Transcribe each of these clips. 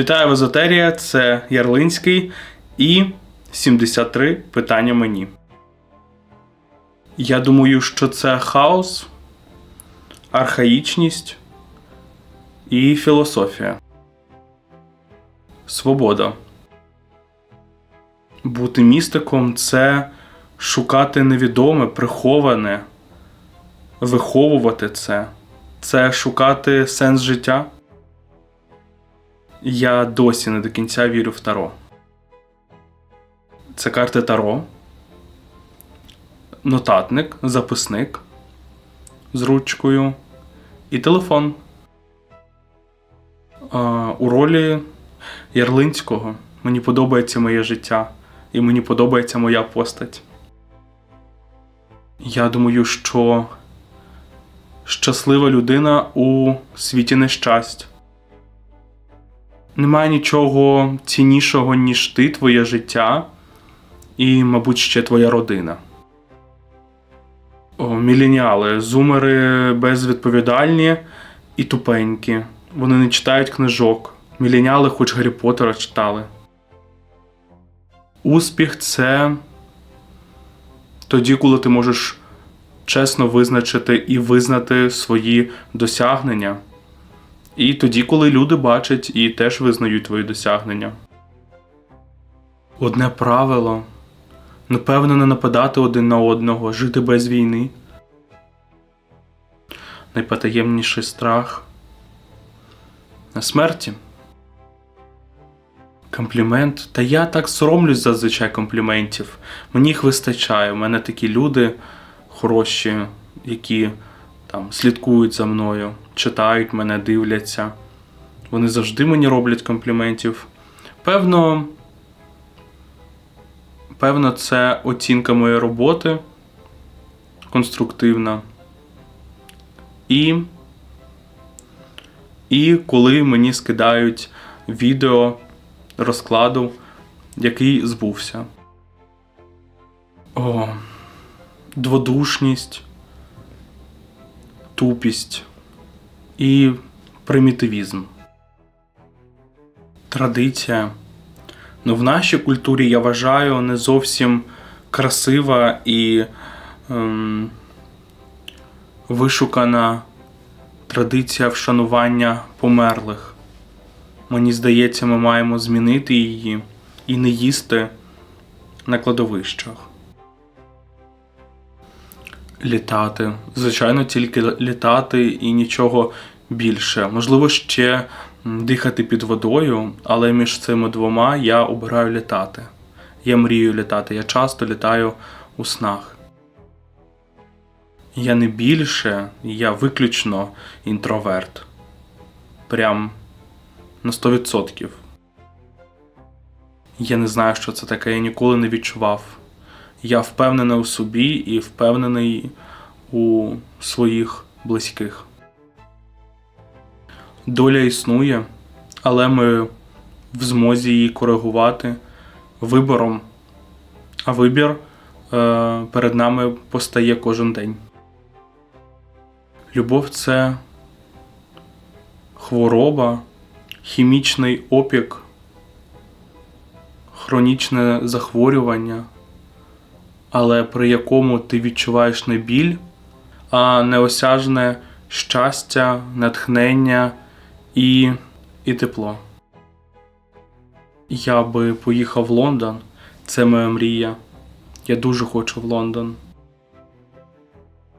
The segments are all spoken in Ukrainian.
Вітаю в Езотерія, це Ярлинський і 73 питання мені. Я думаю, що це хаос, архаїчність і філософія. Свобода. Бути містиком це шукати невідоме, приховане, виховувати це, це шукати сенс життя. Я досі не до кінця вірю в Таро. Це карти Таро, нотатник, записник з ручкою і телефон. У ролі Ярлинського мені подобається моє життя і мені подобається моя постать. Я думаю, що щаслива людина у світі нещасть. Немає нічого ціннішого, ніж ти, твоє життя і, мабуть, ще твоя родина. О, Міленіали, зумери безвідповідальні і тупенькі. Вони не читають книжок. Міленіали хоч Гаррі Поттера читали. Успіх це тоді, коли ти можеш чесно визначити і визнати свої досягнення. І тоді, коли люди бачать і теж визнають твої досягнення. Одне правило напевно, не нападати один на одного, жити без війни. Найпотаємніший страх на смерті. Комплімент. Та я так соромлюсь зазвичай компліментів. Мені їх вистачає. У мене такі люди хороші, які там слідкують за мною, читають мене, дивляться. Вони завжди мені роблять компліментів. Певно, певно, це оцінка моєї роботи конструктивна. І, І коли мені скидають відео розкладу, який збувся. О, дводушність тупість і примітивізм. Традиція. Ну, в нашій культурі я вважаю не зовсім красива і ем, вишукана традиція вшанування померлих. Мені здається, ми маємо змінити її і не їсти на кладовищах літати. Звичайно, тільки літати і нічого більше. Можливо, ще дихати під водою, але між цими двома я обираю літати. Я мрію літати. Я часто літаю у снах. Я не більше, я виключно інтроверт. Прям на 100%. Я не знаю, що це таке, я ніколи не відчував. Я впевнений у собі і впевнений у своїх близьких. Доля існує, але ми в змозі її коригувати вибором, а вибір е, перед нами постає кожен день. Любов це хвороба, хімічний опік, хронічне захворювання але при якому ти відчуваєш не біль, а неосяжне щастя, натхнення і, і тепло. Я би поїхав в Лондон, це моя мрія. Я дуже хочу в Лондон.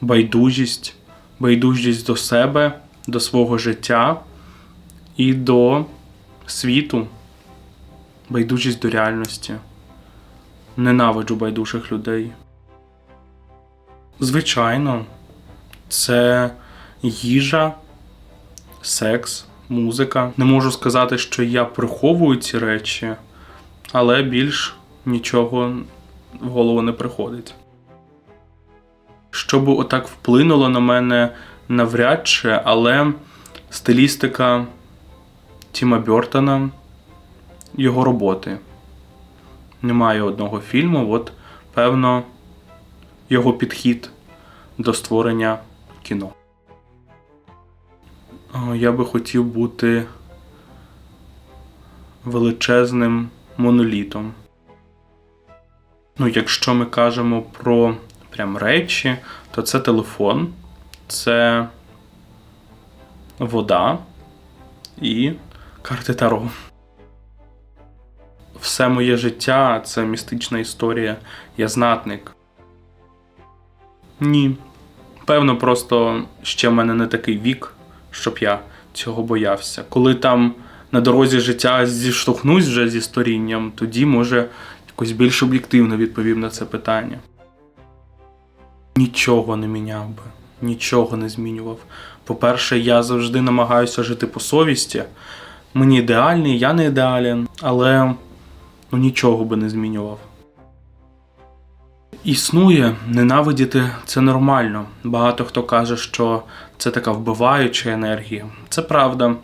Байдужість, байдужість до себе, до свого життя і до світу, байдужість до реальності. Ненавиджу байдужих людей. Звичайно, це їжа, секс, музика. Не можу сказати, що я приховую ці речі, але більш нічого в голову не приходить. Щоб отак вплинуло на мене навряд чи, але стилістика Тіма Бьортона, його роботи немає одного фільму, от певно його підхід до створення кіно. Я би хотів бути величезним монолітом. Ну, якщо ми кажемо про прям речі, то це телефон, це вода і карти Таро. Все моє життя це містична історія. Я знатник. Ні. Певно, просто ще в мене не такий вік, щоб я цього боявся. Коли там на дорозі життя зіштовхнусь вже зі сторінням, тоді може якось більш об'єктивно відповім на це питання. Нічого не міняв би, нічого не змінював. По-перше, я завжди намагаюся жити по совісті. Мені ідеальний, я не ідеален, але ну, нічого би не змінював. Існує, ненавидіти це нормально. Багато хто каже, що це така вбиваюча енергія. Це правда.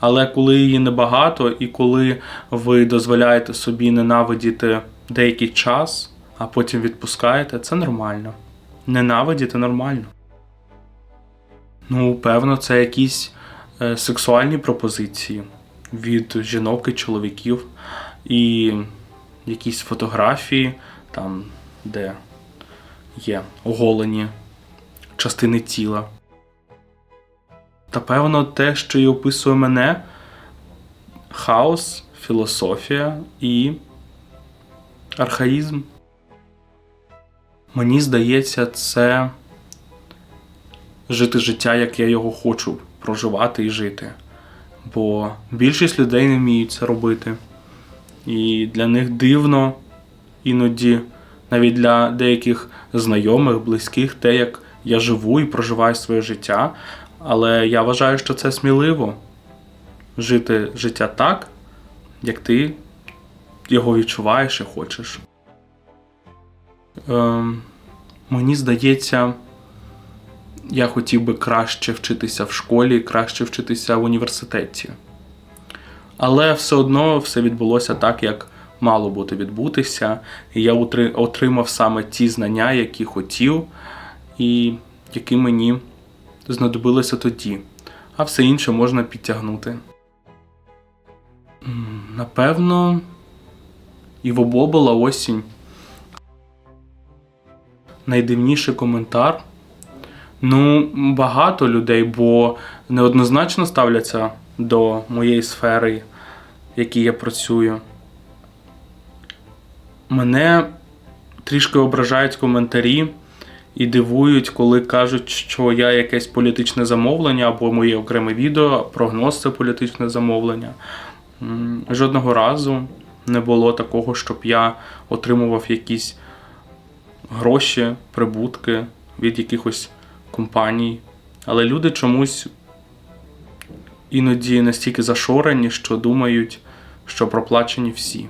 Але коли її небагато, і коли ви дозволяєте собі ненавидіти деякий час, а потім відпускаєте, це нормально. Ненавидіти нормально. Ну, певно, це якісь е, сексуальні пропозиції від жінок і чоловіків, і якісь фотографії, там, де є оголені частини тіла. Та певно, те, що і описує мене, хаос, філософія і архаїзм. Мені здається, це жити життя, як я його хочу проживати і жити. Бо більшість людей не вміють це робити. І для них дивно іноді, навіть для деяких знайомих, близьких, те, як я живу і проживаю своє життя. Але я вважаю, що це сміливо жити життя так, як ти його відчуваєш і хочеш. Ем, мені здається, я хотів би краще вчитися в школі, краще вчитися в університеті. Але все одно все відбулося так, як мало бути відбутися. І я отримав саме ті знання, які хотів, і які мені знадобилося тоді, а все інше можна підтягнути. Напевно, Іво Бобола осінь. Найдивніший коментар. Ну, багато людей, бо неоднозначно ставляться до моєї сфери, в якій я працюю. Мене трішки ображають коментарі і дивують, коли кажуть, що я якесь політичне замовлення або моє окреме відео, прогноз це політичне замовлення. Жодного разу не було такого, щоб я отримував якісь гроші, прибутки від якихось компаній. Але люди чомусь іноді настільки зашорені, що думають, що проплачені всі.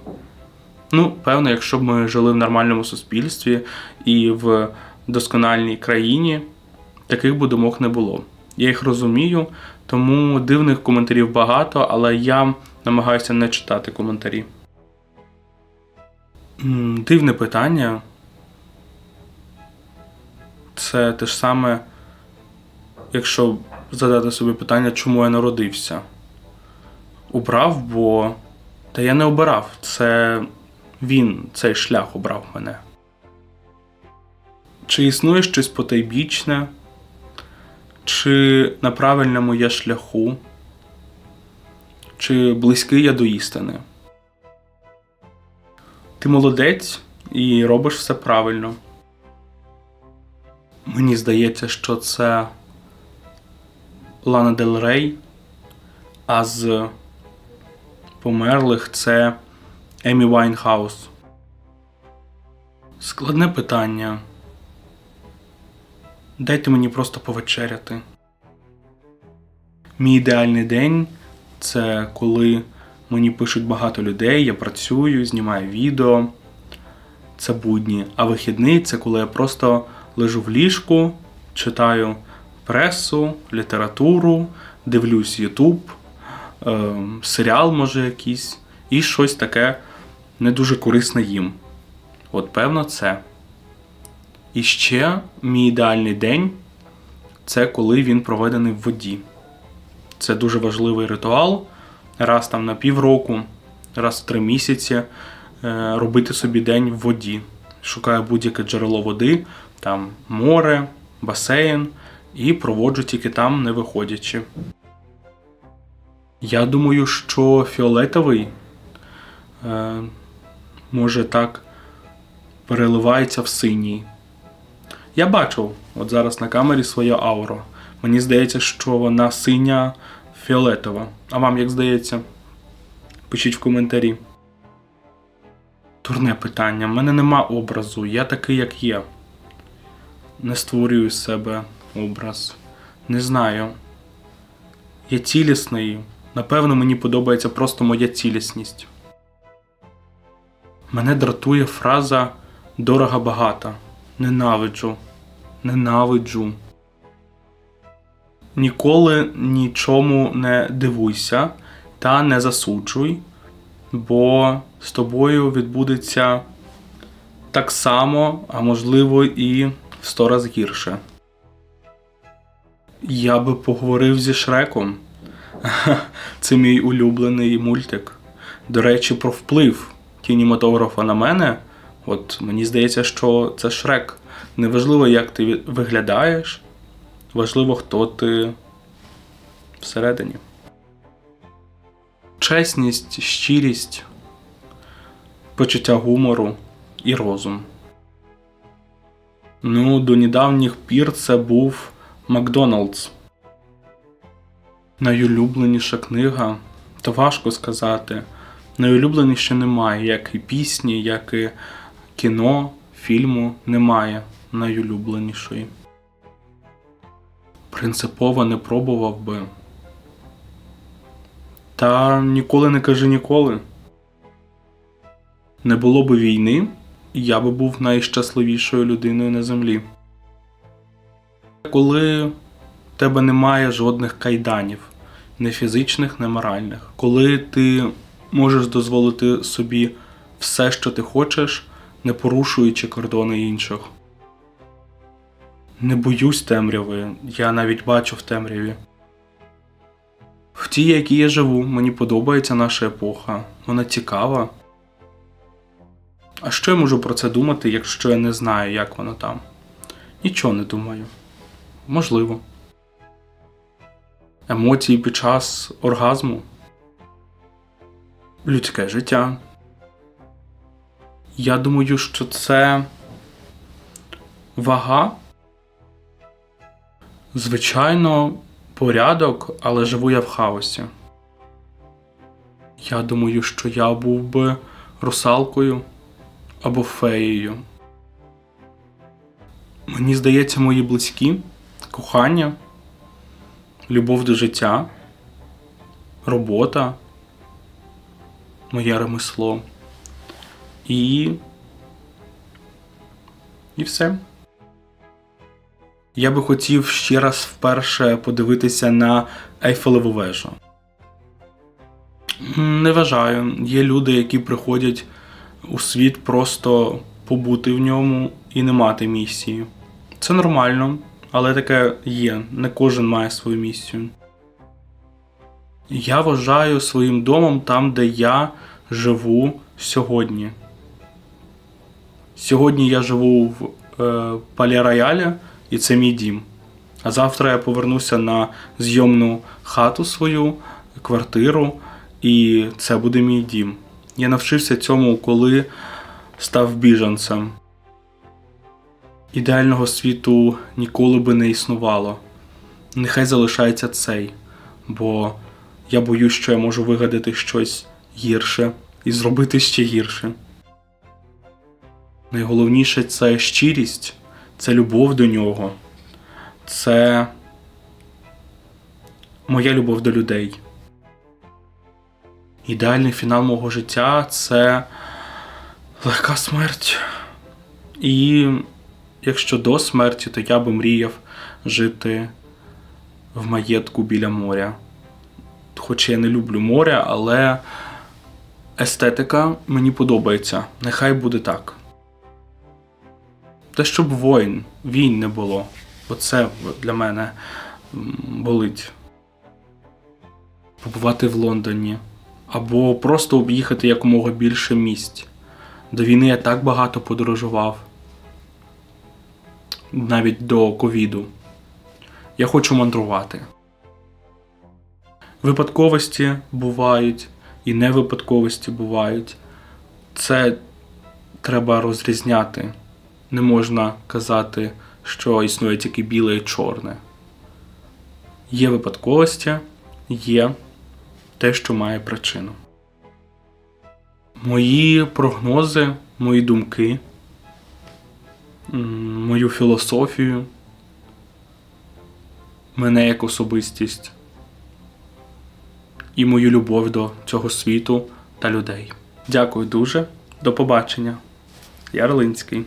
Ну, певно, якщо б ми жили в нормальному суспільстві і в доскональній країні, таких би думок не було. Я їх розумію, тому дивних коментарів багато, але я намагаюся не читати коментарі. Дивне питання. Це те ж саме, якщо задати собі питання, чому я народився. Убрав, бо. Та я не обирав. Це він, цей шлях обрав мене. Чи існує щось потайбічне, чи на правильному я шляху, чи близький я до істини? Ти молодець і робиш все правильно. Мені здається, що це Лана Дель Рей, а з померлих це Емі Вайнхаус. Складне питання. Дайте мені просто повечеряти. Мій ідеальний день це коли мені пишуть багато людей, я працюю, знімаю відео. Це будні. А вихідний це коли я просто лежу в ліжку, читаю пресу, літературу, дивлюсь Ютуб, е, серіал може якийсь, і щось таке не дуже корисне їм. От, певно, це. І ще мій ідеальний день це коли він проведений в воді. Це дуже важливий ритуал. Раз там на півроку раз в три місяці е, робити собі день в воді. Шукаю будь-яке джерело води, там море, басейн, і проводжу тільки там, не виходячи. Я думаю, що фіолетовий е, може так переливається в синій. Я бачив от зараз на камері своє ауру. Мені здається, що вона синя фіолетова. А вам як здається? Пишіть в коментарі. Турне питання. В мене нема образу. Я такий, як є. Не створюю себе образ. Не знаю. Я цілісний. Напевно, мені подобається просто моя цілісність. Мене дратує фраза дорого багато. Ненавиджу. Ненавиджу. Ніколи нічому не дивуйся та не засуджуй, бо з тобою відбудеться так само, а можливо і в сто раз гірше. Я би поговорив зі Шреком. Це мій улюблений мультик. До речі, про вплив кінематографа на мене. От мені здається, що це Шрек. Неважливо, як ти виглядаєш, важливо, хто ти всередині. Чесність, щирість, почуття гумору і розум. Ну, до недавніх пір це був Макдоналдс. Найулюбленіша книга, то важко сказати. Найулюбленіше немає, як і пісні, як і кіно, фільму немає найулюбленішої. Принципово не пробував би. Та ніколи не кажи ніколи. Не було би війни, і я би був найщасливішою людиною на землі. Коли в тебе немає жодних кайданів, не фізичних, не моральних. Коли ти можеш дозволити собі все, що ти хочеш, не порушуючи кордони інших. Не боюсь темряви, я навіть бачу в темряві. В тій, якій я живу, мені подобається наша епоха, вона цікава. А що я можу про це думати, якщо я не знаю, як воно там? Нічого не думаю. Можливо. Емоції під час оргазму. Людське життя. Я думаю, що це вага. Звичайно, порядок, але живу я в хаосі. Я думаю, що я був би русалкою або феєю. Мені здається, мої близькі, кохання, любов до життя, робота, моє ремесло. І. І все. Я би хотів ще раз вперше подивитися на Ейфелеву вежу. Не вважаю. Є люди, які приходять у світ просто побути в ньому і не мати місії. Це нормально, але таке є. Не кожен має свою місію. Я вважаю своїм домом там, де я живу сьогодні. Сьогодні я живу в е, Пале-Роялі, і це мій дім. А завтра я повернуся на зйомну хату свою, квартиру, і це буде мій дім. Я навчився цьому, коли став біженцем. Ідеального світу ніколи би не існувало. Нехай залишається цей, бо я боюсь, що я можу вигадати щось гірше і зробити ще гірше. Найголовніше це щирість, це любов до нього, це моя любов до людей. Ідеальний фінал мого життя це легка смерть. І якщо до смерті, то я би мріяв жити в маєтку біля моря. Хоч я не люблю море, але естетика мені подобається. Нехай буде так. Та щоб воїн, війн не було. Оце для мене болить. Побувати в Лондоні, або просто об'їхати якомога більше місць. До війни я так багато подорожував, навіть до ковіду. Я хочу мандрувати. Випадковості бувають і невипадковості бувають. Це треба розрізняти. Не можна казати, що існує тільки біле і чорне. Є випадковості, є те, що має причину. Мої прогнози, мої думки, мою філософію, мене як особистість і мою любов до цього світу та людей. Дякую дуже. До побачення. Ярлинський.